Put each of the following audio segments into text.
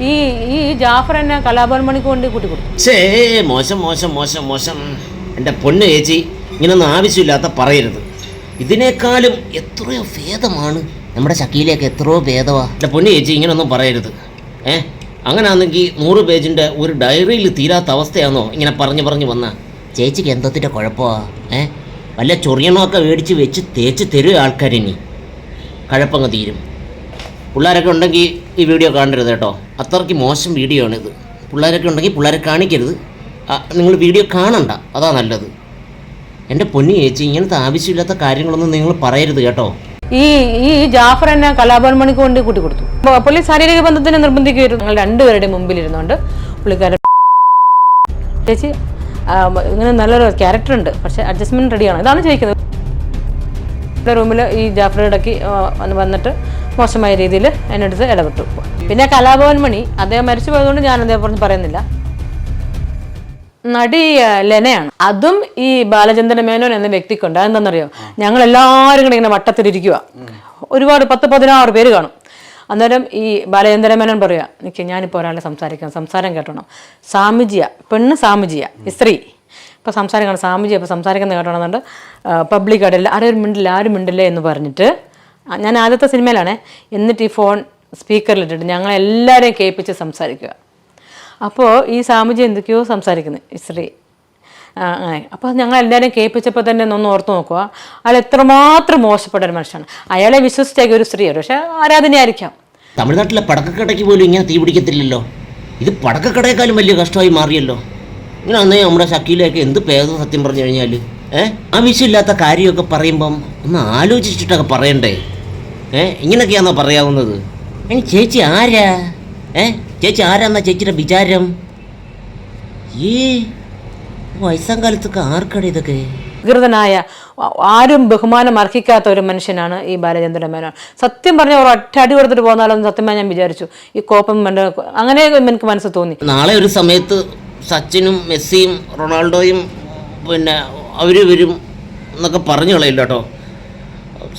ഈ ഈ ജാഫർ എന്നെ കലാഭവൻ മണിക്ക് കൊണ്ട് കൂട്ടി കൊടുത്തു. മോശം മോശം മോശം മോശം. എന്റെ പൊണ്ണ് ചേച്ചി ഇങ്ങനൊന്നും ആവശ്യമില്ലാത്ത പറയരുത്. ഇതിനേക്കാളും എത്രയോ ഭേദമാണ് നമ്മുടെ ചക്കിയിലേക്ക് എത്രയോ ഭേദമാ എന്റെ പൊണ്ണ് ചേച്ചി ഇങ്ങനൊന്നും പറയരുത്. ഏ? അങ്ങനെയാണെങ്കിൽ നൂറ് പേജിന്റെ ഒരു ഡയറിയിൽ തീരാത്ത അവസ്ഥയാണോ ഇങ്ങനെ പറഞ്ഞു പറഞ്ഞു വന്ന? ചേച്ചിക്ക് എന്തത്തിന്റെ കുഴപ്പമാ? ഏ? വല്ല ചൊറിയണമൊക്കെ മേടിച്ച് വെച്ച് തേച്ച് തരുക ആൾക്കാരിനി? കഴപ്പങ്ങ് തീരും. പിള്ളേരൊക്കെ ഉണ്ടെങ്കിൽ ഈ വീഡിയോ കാണരുത് കേട്ടോ. അത്രയ്ക്ക് മോശം വീഡിയോ ആണിത്. പിള്ളേരൊക്കെ ഉണ്ടെങ്കിൽ പിള്ളേരെ കാണിക്കരുത്. നിങ്ങൾ വീഡിയോ കാണണ്ട. അതാ നല്ലത്. എന്റെ പൊന്നി ചേച്ചി ഇങ്ങനത്തെ ആവശ്യമില്ലാത്ത കാര്യങ്ങളൊന്നും നിങ്ങൾ പറയരുത് കേട്ടോ. ഈ ഈ ജാഫർ എന്നെ കലാഭവൻ മണിക്ക് കൊണ്ട് കൂട്ടി കൊടുത്തു. പുള്ളി ശാരീരിക ബന്ധത്തിന് നിർബന്ധിക്കുകയായിരുന്നു ഞങ്ങൾ രണ്ടുപേരുടെ മുമ്പിൽ ഇരുന്നുകൊണ്ട് പുള്ളിക്കാരൻ ചേച്ചി ഇങ്ങനെ നല്ലൊരു ക്യാരക്ടർ ഉണ്ട്. പക്ഷേ അഡ്ജസ്റ്റ്മെന്റ് റെഡിയാണ് ഇതാണ് ചോദിക്കുന്നത്. റൂമിൽ ഈ വന്ന് വന്നിട്ട് മോശമായ രീതിയിൽ എന്നെടുത്ത് ഇടപെട്ടു. പിന്നെ കലാഭവൻ മണി അദ്ദേഹം മരിച്ചു പോയതുകൊണ്ട് ഞാൻ അതേപോലെ പറയുന്നില്ല. നടി ലെനയാണ്. അതും ഈ ബാലചന്ദ്രൻ മേനോൻ എന്ന വ്യക്തിക്കുണ്ട്. അതെന്താണെന്നറിയോ? ഞങ്ങൾ എല്ലാവരും കൂടെ ഇങ്ങനെ വട്ടത്തിലിരിക്കുക ഒരുപാട് പത്ത് പതിനാറ് പേര് കാണും. അന്നേരം ഈ ബാലചന്ദ്രൻ മേനോൻ പറയുക എനിക്ക് ഞാനിപ്പോൾ ഒരാളെ സംസാരിക്കാം. സംസാരം കേട്ടണം. സാമിജിയ പെണ്ണ് സാമിജിയ സ്ത്രീ. ഇപ്പോൾ സംസാരിക്കണം കാണും. സാമിജിയ ഇപ്പോൾ സംസാരിക്കുന്ന കേട്ടോണമെന്നുണ്ട് പബ്ലിക് ആയിട്ടില്ല ആരും മിണ്ടില്ല ആരും മിണ്ടില്ല എന്ന് പറഞ്ഞിട്ട് ഞാൻ ആദ്യത്തെ സിനിമയിലാണ്. എന്നിട്ട് ഈ ഫോൺ സ്പീക്കറിലിട്ടിട്ട് ഞങ്ങളെല്ലാവരെയും കേൾപ്പിച്ച് സംസാരിക്കുക. അപ്പോൾ ഈ സാമുജി എന്തൊക്കെയോ സംസാരിക്കുന്നത് അങ്ങനെ. അപ്പോൾ ഞങ്ങൾ എല്ലാവരും കേൾപ്പിച്ചപ്പോൾ തന്നെ ഒന്ന് ഓർത്ത് നോക്കുക. അയാൾ എത്രമാത്രം മോശപ്പെട്ട ഒരു മനുഷ്യനാണ്. അയാളെ വിശ്വസിച്ചേക്ക് ഒരു സ്ത്രീയാണ് പക്ഷേ ആരാധനയായിരിക്കാം. തമിഴ്നാട്ടിലെ പടക്കക്കടയ്ക്ക് പോലും ഇങ്ങനെ തീ പിടിക്കത്തില്ലല്ലോ. ഇത് പടക്കക്കടയേക്കാളും വലിയ കഷ്ടമായി മാറിയല്ലോ. ഇങ്ങനെ അന്നേ നമ്മുടെ ശക്കീലേക്ക് എന്ത് പേദ സത്യം പറഞ്ഞു കഴിഞ്ഞാൽ ഏഹ് ആവശ്യമില്ലാത്ത കാര്യമൊക്കെ പറയുമ്പം ഒന്ന് ആലോചിച്ചിട്ടൊക്കെ പറയണ്ടേ? ഏ ഇങ്ങനെയൊക്കെയാണോ പറയാവുന്നത്? ഇനി ചേച്ചി ആരാ? ഏ ചേച്ചി ആരാന്നാ ചേച്ചിയുടെ വിചാരം? ഈ വയസ്സാം കാലത്തൊക്കെ ആർക്കാണ് ഇതൊക്കെ? വികൃതനായ ആരും ബഹുമാനം അർഹിക്കാത്ത ഒരു മനുഷ്യനാണ് ഈ ബാലചന്ദ്രൻ മേനോൻ. സത്യം പറഞ്ഞ ഒരു ഒറ്റ അടി കൊടുത്തിട്ട് പോകുന്നാലെന്ന് സത്യമായി ഞാൻ വിചാരിച്ചു. ഈ കോപ്പം അങ്ങനെ എനിക്ക് മനസ്സ് തോന്നി. നാളെ ഒരു സമയത്ത് സച്ചിനും മെസ്സിയും റൊണാൾഡോയും പിന്നെ അവർ വരും എന്നൊക്കെ പറഞ്ഞു കളയില്ല കേട്ടോ.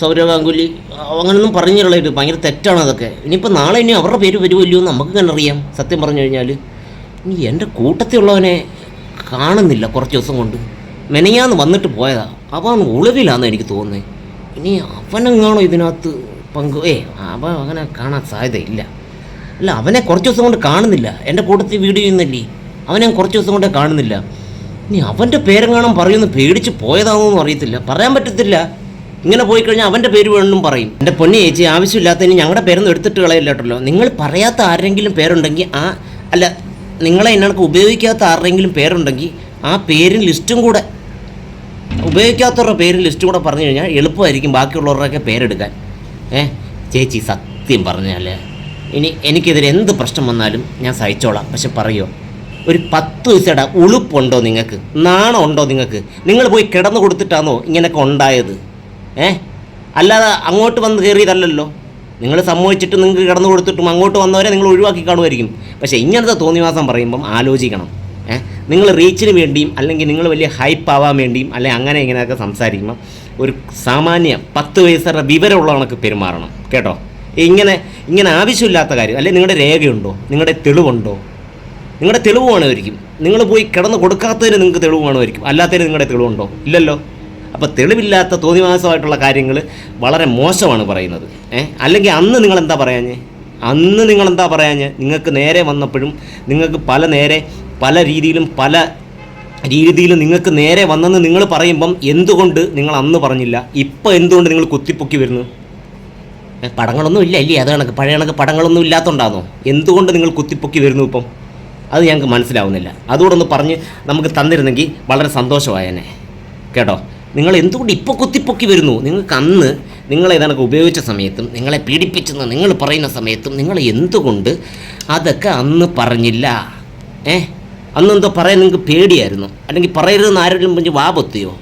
സൗരവ് ഗാംഗുലി അങ്ങനൊന്നും പറഞ്ഞു കളയരുത് ഭയങ്കര തെറ്റാണ് അതൊക്കെ. ഇനിയിപ്പോൾ നാളെ ഇനി അവരുടെ പേര് വരുമല്ലോ എന്ന് നമുക്ക് തന്നെ അറിയാം സത്യം പറഞ്ഞു കഴിഞ്ഞാൽ ഇനി എന്റെ കൂട്ടത്തിലുള്ളവനെ കാണുന്നില്ല കുറച്ച് ദിവസം കൊണ്ട്. മെനയാന്ന് വന്നിട്ട് പോയതാ. അവൻ ഒളിവിലാന്ന് എനിക്ക് തോന്നുന്നത് ഇനി അവനെങ്ങാണോ ഇതിനകത്ത് പങ്ക് ഏ അവൻ അങ്ങനെ കാണാൻ സാധ്യതയില്ല. അല്ല അവനെ കുറച്ച് ദിവസം കൊണ്ട് കാണുന്നില്ല. എന്റെ കൂട്ടത്തിൽ വീഡിയോ ചെയ്യുന്നില്ലേ? അവനെ കുറച്ച് ദിവസം കൊണ്ട് കാണുന്നില്ല. ഇനി അവന്റെ പേരെങ്ങാണം പറയുമെന്ന് പേടിച്ച് പോയതാണെന്നൊന്നും അറിയത്തില്ല. പറയാൻ പറ്റത്തില്ല. ഇങ്ങനെ പോയി കഴിഞ്ഞാൽ അവന്റെ പേര് വേണമെന്നും പറയും. എന്റെ പൊന്നി ചേച്ചി ആവശ്യമില്ലാത്തതിന് ഞങ്ങളുടെ പേരൊന്നും എടുത്തിട്ട് കളയില്ല കേട്ടല്ലോ. നിങ്ങൾ പറയാത്ത ആരെങ്കിലും പേരുണ്ടെങ്കിൽ ആ അല്ല നിങ്ങളെ എന്നൊക്കെ ഉപയോഗിക്കാത്ത ആരുടെങ്കിലും പേരുണ്ടെങ്കിൽ ആ പേരും ലിസ്റ്റും കൂടെ ഉപയോഗിക്കാത്തവരുടെ പേര് ലിസ്റ്റും കൂടെ പറഞ്ഞു കഴിഞ്ഞാൽ എളുപ്പമായിരിക്കും ബാക്കിയുള്ളവരുടെയൊക്കെ പേരെടുക്കാൻ. ഏ ചേച്ചി സത്യം പറഞ്ഞാൽ ഇനി എനിക്കെതിരെ എന്ത് പ്രശ്നം വന്നാലും ഞാൻ സഹിച്ചോളാം. പക്ഷെ പറയോ ഒരു പത്ത് ദിവസയുടെ ഉളുപ്പുണ്ടോ നിങ്ങൾക്ക്? നാണമുണ്ടോ നിങ്ങൾക്ക്? നിങ്ങൾ പോയി കിടന്നു കൊടുത്തിട്ടാണോ ഇങ്ങനെയൊക്കെ ഉണ്ടായത്? ഏ? അല്ലാതെ അങ്ങോട്ട് വന്ന് കയറിയതല്ലല്ലോ. നിങ്ങൾ സമ്മതിച്ചിട്ട് നിങ്ങൾക്ക് കിടന്നു കൊടുത്തിട്ടും അങ്ങോട്ട് വന്നവരെ നിങ്ങൾ ഒഴിവാക്കി കാണുമായിരിക്കും. പക്ഷേ ഇങ്ങനത്തെ തോന്നിവാസം പറയുമ്പം ആലോചിക്കണം. ഏ? നിങ്ങൾ റീച്ചിന് വേണ്ടിയും അല്ലെങ്കിൽ നിങ്ങൾ വലിയ ഹൈപ്പ് ആവാൻ വേണ്ടിയും അല്ലെങ്കിൽ അങ്ങനെ ഇങ്ങനെയൊക്കെ സംസാരിക്കുമ്പോൾ ഒരു സാമാന്യ പത്ത് വയസ്സുള്ള വിവരമുള്ള കണക്ക് പെരുമാറണം. കേട്ടോ? ഇങ്ങനെ ഇങ്ങനെ ആവശ്യമില്ലാത്ത കാര്യം. അല്ലെങ്കിൽ നിങ്ങളുടെ രേഖയുണ്ടോ? നിങ്ങളുടെ തെളിവുണ്ടോ? നിങ്ങളുടെ തെളിവ് വേണമായിരിക്കും. നിങ്ങൾ പോയി കിടന്ന് കൊടുക്കാത്തതിന് നിങ്ങൾക്ക് തെളിവ് വേണമായിരിക്കും. അല്ലാത്തതിന് നിങ്ങളുടെ തെളിവുണ്ടോ? ഇല്ലല്ലോ. അപ്പോൾ തെളിവില്ലാത്ത തോന്നിവാസമായിട്ടുള്ള കാര്യങ്ങൾ വളരെ മോശമാണ് പറയുന്നത്. ഏ? അല്ലെങ്കിൽ അന്ന് നിങ്ങൾ എന്താ പറയാഞ്ഞേ? അന്ന് നിങ്ങൾ എന്താ പറയാഞ്ഞ്? നിങ്ങൾക്ക് നേരെ വന്നപ്പോഴും നിങ്ങൾക്ക് പല നേരെ പല രീതിയിലും പല രീതിയിലും നിങ്ങൾക്ക് നേരെ വന്നെന്ന് നിങ്ങൾ പറയുമ്പം എന്തുകൊണ്ട് നിങ്ങൾ അന്ന് പറഞ്ഞില്ല? ഇപ്പം എന്തുകൊണ്ട് നിങ്ങൾ കുത്തിപ്പൊക്കി വരുന്നു? പടങ്ങളൊന്നും ഇല്ല ഇല്ലേ അത് കണക്ക്. പഴയ കണക്ക് പടങ്ങളൊന്നും ഇല്ലാത്തതുകൊണ്ടാണോ എന്തുകൊണ്ട് നിങ്ങൾ കുത്തിപ്പൊക്കി വരുന്നു ഇപ്പം? അത് ഞങ്ങൾക്ക് മനസ്സിലാവുന്നില്ല. അതുകൂടെ ഒന്ന് പറഞ്ഞ് നമുക്ക് തന്നിരുന്നെങ്കിൽ വളരെ സന്തോഷമായേനെ. കേട്ടോ? നിങ്ങൾ എന്തുകൊണ്ട് ഇപ്പോൾ കുത്തിപ്പൊക്കി വരുന്നു? നിങ്ങൾക്ക് അന്ന് നിങ്ങളെ ഇതൊക്കെ ഉപയോഗിച്ച സമയത്തും നിങ്ങളെ പീഡിപ്പിച്ചെന്ന് നിങ്ങൾ പറയുന്ന സമയത്തും നിങ്ങൾ എന്തുകൊണ്ട് അതൊക്കെ അന്ന് പറഞ്ഞില്ല? ഏ? അന്ന് എന്തോ പറയാൻ നിങ്ങൾക്ക് പേടിയായിരുന്നു. അല്ലെങ്കിൽ പറയരുതെന്ന് ആരെങ്കിലും പറഞ്ഞ് വാപൊത്തിയോ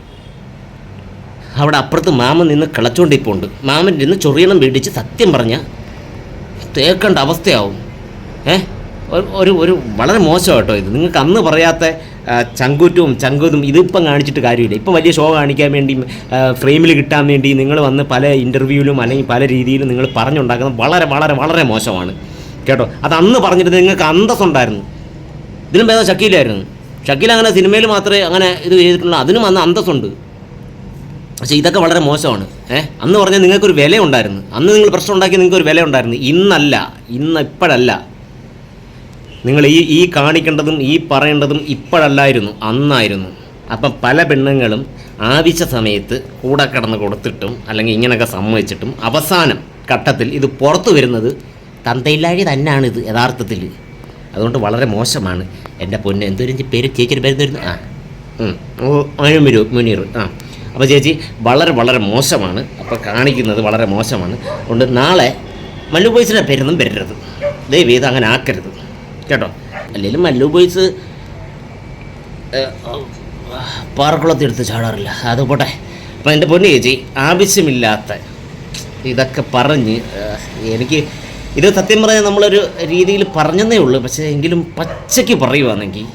അവിടെ അപ്പുറത്ത് മാമൻ നിന്ന് കിളച്ചോണ്ടിപ്പോണ്ട് മാമൻ നിന്ന് ചൊറിയണം പേടിച്ച് സത്യം പറഞ്ഞ തേക്കേണ്ട അവസ്ഥയാവും. ഏ? ഒരു- ഒരു വളരെ മോശം ഇത്? നിങ്ങൾക്ക് അന്ന് പറയാത്ത ചങ്കൂറ്റവും ചങ്കൂതും ഇതിപ്പം കാണിച്ചിട്ട് കാര്യമില്ല. ഇപ്പം വലിയ ഷോ കാണിക്കാൻ വേണ്ടി ഫ്രെയിമിൽ കിട്ടാൻ വേണ്ടി നിങ്ങൾ വന്ന് പല ഇന്റർവ്യൂവിലും അല്ലെങ്കിൽ പല രീതിയിലും നിങ്ങൾ പറഞ്ഞുണ്ടാക്കുന്നത് വളരെ വളരെ വളരെ മോശമാണ്. കേട്ടോ? അത് അന്ന് പറഞ്ഞിട്ട് നിങ്ങൾക്ക് അന്തസ്സുണ്ടായിരുന്നു. ഇതിലും ഭേദം ഷക്കീലായിരുന്നു. ഷക്കീൽ അങ്ങനെ സിനിമയിൽ മാത്രമേ അങ്ങനെ ഇത് ചെയ്തിട്ടുള്ളൂ അതിനും അന്ന് അന്തസ്സുണ്ട്. പക്ഷേ ഇതൊക്കെ വളരെ മോശമാണ്. ഏ? അന്ന് പറഞ്ഞാൽ നിങ്ങൾക്കൊരു വില ഉണ്ടായിരുന്നു അന്ന് നിങ്ങൾ പ്രശ്നം ഉണ്ടാക്കി നിങ്ങൾക്കൊരു വില ഉണ്ടായിരുന്നു ഇന്നല്ല. ഇന്ന് ഇപ്പോഴല്ല. നിങ്ങൾ ഈ ഈ കാണിക്കേണ്ടതും ഈ പറയേണ്ടതും ഇപ്പോഴല്ലായിരുന്നു അന്നായിരുന്നു. അപ്പം പല പെണ്ണുങ്ങളും ആവശ്യ സമയത്ത് കൂടെ കിടന്ന് കൊടുത്തിട്ടും അല്ലെങ്കിൽ ഇങ്ങനെയൊക്കെ സമ്മതിച്ചിട്ടും അവസാനം ഘട്ടത്തിൽ ഇത് പുറത്തു വരുന്നത് തന്തയില്ലാഴി തന്നെയാണ് ഇത് യഥാർത്ഥത്തിൽ. അതുകൊണ്ട് വളരെ മോശമാണ്. എന്റെ പൊന്ന് എന്തൊരു പേര് ചേച്ചിയുടെ പേര് തരുന്നു ആ. ഓ അഴുമുരു മുനീർ ആ. അപ്പോൾ ചേച്ചി വളരെ വളരെ മോശമാണ്. അപ്പോൾ കാണിക്കുന്നത് വളരെ മോശമാണ്. അതുകൊണ്ട് നാളെ മല്ലു പേരൊന്നും വരരുത്. ദയവ് ചെയ്ത് അങ്ങനെ ആക്കരുത്. കേട്ടോ. അല്ലെങ്കിലും മല്ലു ബോയ്സ് പാറക്കുളത്ത് എടുത്ത് ചാടാറില്ല. അത് പോട്ടെ. അപ്പം എന്റെ പൊന്നു ചേച്ചി ആവശ്യമില്ലാത്ത ഇതൊക്കെ പറഞ്ഞ് എനിക്ക് ഇത് സത്യം പറഞ്ഞാൽ നമ്മളൊരു രീതിയിൽ പറഞ്ഞതേ ഉള്ളൂ. പക്ഷേ എങ്കിലും പച്ചയ്ക്ക് പറയുവാണെങ്കിൽ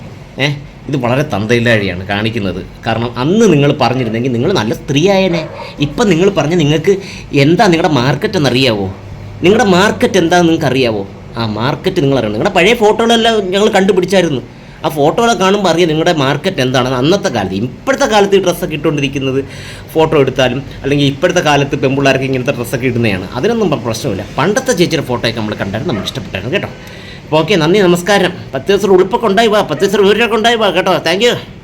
ഏഹ് ഇത് വളരെ തന്തയില്ലാഴിയാണ് കാണിക്കുന്നത്. കാരണം അന്ന് നിങ്ങൾ പറഞ്ഞിരുന്നെങ്കിൽ നിങ്ങൾ നല്ല സ്ത്രീ ആയനെ ഇപ്പം നിങ്ങൾ പറഞ്ഞ് നിങ്ങൾക്ക് എന്താ നിങ്ങളുടെ മാർക്കറ്റ് എന്നറിയാവോ? നിങ്ങളുടെ മാർക്കറ്റ് എന്താണെന്ന് നിങ്ങൾക്ക് അറിയാവോ ആ മാർക്കറ്റ് നിങ്ങൾ അറിയണം. നിങ്ങളുടെ പഴയ ഫോട്ടോകളെല്ലാം ഞങ്ങൾ കണ്ടുപിടിച്ചായിരുന്നു. ആ ഫോട്ടോകളെ കാണുമ്പോൾ അറിയാം നിങ്ങളുടെ മാർക്കറ്റ് എന്താണെന്ന് അന്നത്തെ കാലത്ത് ഇപ്പോഴത്തെ കാലത്ത് ഈ ഡ്രസ്സൊക്കെ ഇട്ടുകൊണ്ടിരിക്കുന്നത് ഫോട്ടോ എടുത്താലും അല്ലെങ്കിൽ ഇപ്പോഴത്തെ കാലത്ത് പെൺപിള്ളേർക്ക് ഇങ്ങനത്തെ ഡ്രസ്സൊക്കെ ഇടുന്നതാണ്. അതിനൊന്നും പ്ര- പ്രശ്നമില്ല. പണ്ടത്തെ ചേച്ചിയുടെ ഫോട്ടോയൊക്കെ നമ്മൾ കണ്ടായിരുന്നു. നമുക്ക് ഇഷ്ടപ്പെട്ടായിരുന്നു കേട്ടോ. അപ്പോൾ ഓക്കെ നന്ദി നമസ്കാരം. പത്ത് ദിവസം ഉളുപ്പൊക്കെ ഉണ്ടായി വാ. പത്ത് ദിവസം വിവരമൊക്കെ ഉണ്ടായി വാ കേട്ടോ. താങ്ക്